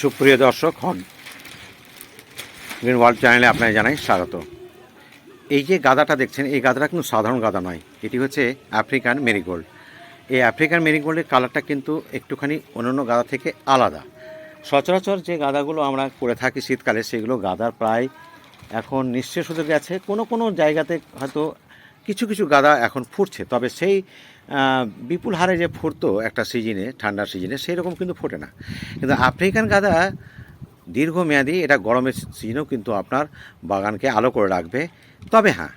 সুপ্রিয় দর্শক হন। গ্রিন ওয়ার্ল্ড চ্যানেলে আপনাকে জানাই স্বাগত। এই যে গাদাটা দেখছেন, এই গাদাটা কিন্তু সাধারণ গাদা নয়। এটি হচ্ছে আফ্রিকান মেরিগোল্ড এই আফ্রিকান মেরিগোল্ডের কালারটা কিন্তু একটুখানি অন্যান্য গাদা থেকে আলাদা। সচরাচর যে গাদাগুলো আমরা করে থাকি শীতকালে, সেগুলো গাদার প্রায় এখন নিঃশেষ হতে গেছে। কোনো কোনো জায়গাতে হয়তো কিছু কিছু গাদা এখন ফুটছে, তবে সেই বিপুল হারে যে ফুটতো একটা সিজনে, ঠান্ডার সিজনে সেই রকম কিন্তু ফোটে না। কিন্তু আফ্রিকান গাদা দীর্ঘমেয়াদী এটা গরমের সিজনেও কিন্তু আপনার বাগানকে আলো করে রাখবে। তবে হ্যাঁ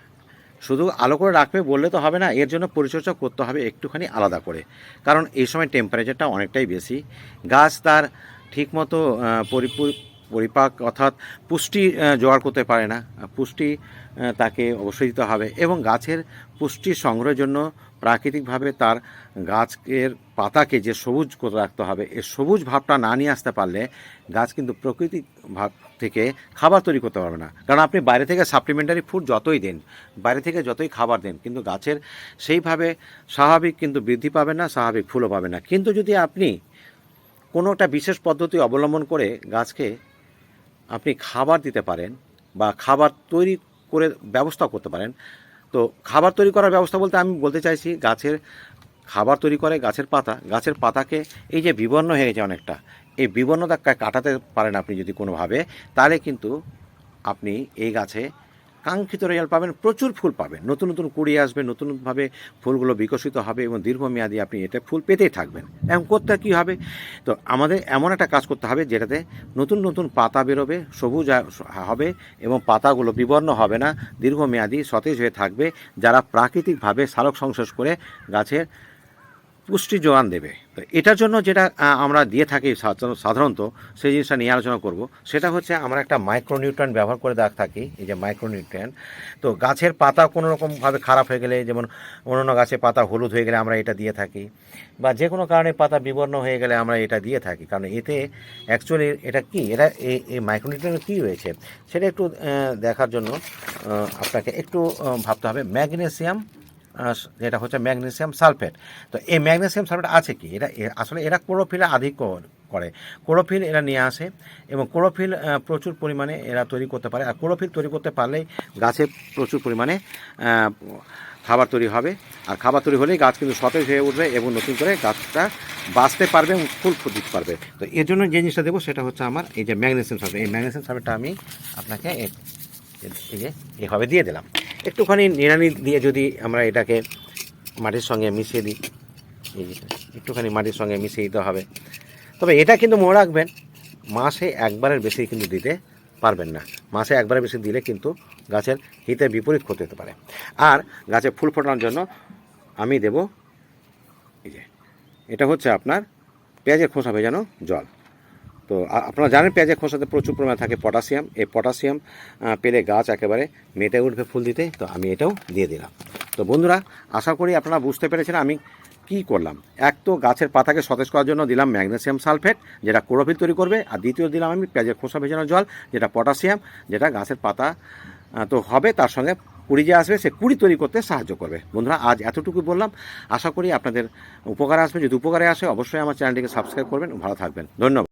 শুধু আলো করে রাখবে বললে তো হবে না, এর জন্য পরিচর্যা করতে হবে একটুখানি আলাদা করে। কারণ এই সময় টেম্পারেচারটা অনেকটাই বেশি। গাছ তার ঠিকমতো পরিপূর- পরিপাক অর্থাৎ পুষ্টি জোগাড় করতে পারে না। পুষ্টি তাকে অবশ্যই দিতে হবে এবং গাছের পুষ্টি সংগ্রহের জন্য প্রাকৃতিকভাবে তার গাছের পাতাকে যে সবুজ করে রাখতে হবে এই সবুজ ভাবটা না নিয়ে আসতে পারলে গাছ কিন্তু প্রকৃতিক ভাব থেকে খাবার তৈরি করতে পারবে না। কারণ আপনি বাইরে থেকে সাপ্লিমেন্টারি ফুড যতই দেন, বাইরে থেকে যতই খাবার দেন, কিন্তু গাছের সেইভাবে স্বাভাবিক কিন্তু বৃদ্ধি পাবে না, স্বাভাবিক ফুলও পাবে না। কিন্তু যদি আপনি কোনো একটা বিশেষ পদ্ধতি অবলম্বন করে গাছকে আপনি খাবার দিতে পারেন বা খাবার তৈরি করে ব্যবস্থা করতে পারেন। তো খাবার তৈরি করার ব্যবস্থা বলতে আমি বলতে চাইছি, গাছের খাবার তৈরি করে গাছের পাতা, গাছের পাতাকে এই যে বিবর্ণ হয়ে গেছে অনেকটা, এই বিবর্ণতা কাটাতে পারেন আপনি যদি কোনোভাবে, তাহলে কিন্তু আপনি এই গাছে কাঙ্ক্ষিত রেজাল্ট পাবেন, প্রচুর ফুল পাবেন। নতুন নতুন কুড়ি আসবে নতুনভাবে ফুলগুলো বিকশিত হবে এবং দীর্ঘমেয়াদী আপনি এটা ফুল পেতেই থাকবেন। এমন করতে কী হবে? তো আমাদের এমন একটা কাজ করতে হবে যেটাতে নতুন নতুন পাতা বেরোবে, সবুজ হবে এবং পাতাগুলো বিবর্ণ হবে না, দীর্ঘমেয়াদী সতেজ হয়ে থাকবে। যারা প্রাকৃতিকভাবে সালোক সংশ্লেষ করে গাছের পুষ্টি যোগান দেবে। তো এটার জন্য যেটা আমরা দিয়ে থাকি সাধারণ- সাধারণত সেই জিনিসটা নিয়ে আলোচনা করব, সেটা হচ্ছে আমরা একটা মাইক্রোনিউট্রিয়েন্ট ব্যবহার করে দেখ থাকি, এই যে মাইক্রোনিউট্রিয়েন্ট তো গাছের পাতা কোনো রকমভাবে খারাপ হয়ে গেলে, যেমন অন্য গাছের পাতা হলুদ হয়ে গেলে আমরা এটা দিয়ে থাকি, বা যে কোনো কারণে পাতা বিবর্ণ হয়ে গেলে আমরা এটা দিয়ে থাকি, কারণ এতে অ্যাকচুয়ালি এটা কি, এটা এই মাইক্রোনিউট্রিয়েন্ট কী রয়েছে? সেটা একটু দেখার জন্য আপনাকে একটু ভাবতে হবে। ম্যাগনেসিয়াম যেটা হচ্ছে ম্যাগনেসিয়াম সালফেট। তো এই ম্যাগনেসিয়াম সালফেট আছে কি? এটা আসলে এরা ক্লোরোফিলে আধিক্য করে। ক্লোরোফিল এরা নিয়ে আসে এবং ক্লোরোফিল প্রচুর পরিমাণে এরা তৈরি করতে পারে। আর ক্লোরোফিল তৈরি করতে পারলেই গাছে প্রচুর পরিমাণে খাবার তৈরি হবে। আর খাবার তৈরি হলেই গাছ কিন্তু সতেজ হয়ে উঠবে এবং নতুন করে গাছটা বাঁচতে পারবে এবং ফুল ফুল দিতে পারবে। তো এর জন্য যে জিনিসটা দেবো সেটা হচ্ছে আমার এই যে ম্যাগনেসিয়াম সালফেট। এই ম্যাগনেসিয়াম সালফেটটা আমি আপনাকে এই যে এভাবে দিয়ে দিলাম। একটুখানি নিড়ানি দিয়ে যদি আমরা এটাকে মাটির সঙ্গে মিশিয়ে দিই একটুখানি মাটির সঙ্গে মিশিয়ে দিতে হবে। তবে এটা কিন্তু মনে রাখবেন মাসে একবারের বেশি কিন্তু দিতে পারবেন না। মাসে একবারের বেশি দিলে কিন্তু গাছের হিতের বিপরীত ক্ষতি হতে পারে। আর গাছে ফুল ফোটানোর জন্য আমি দেব, এই যে, এটা হচ্ছে আপনার পেঁয়াজের খোসা ভেজানো জল। তো আপনারা জানেন পেঁয়াজের খোসাতে প্রচুর পরিমাণে থাকে পটাশিয়াম। এই পটাশিয়াম পেলে গাছ একেবারে মেটে উঠবে ফুল দিতে। তো আমি এটাও দিয়ে দিলাম। তো বন্ধুরা, আশা করি আপনারা বুঝতে পেরেছেন আমি কি করলাম। এক তো গাছের পাতাকে সতেজ করার জন্য দিলাম ম্যাগনেসিয়াম সালফেট, যেটা ক্লোরোফিল তৈরি করবে। আর দ্বিতীয় দিলাম আমি পেঁয়াজের খোসা ভেজানো জল, যেটা পটাশিয়াম, যেটা গাছের পাতা তো হবে, তার সঙ্গে কুড়ি যে আসবে, সে কুড়ি তৈরি করতে সাহায্য করবে। বন্ধুরা, আজ এতটুকু বললাম। আশা করি আপনাদের উপকারে আসবে। যদি উপকারে আসে, অবশ্যই আমার চ্যানেলটিকে সাবস্ক্রাইব করবেন। ভালো থাকবেন। ধন্যবাদ।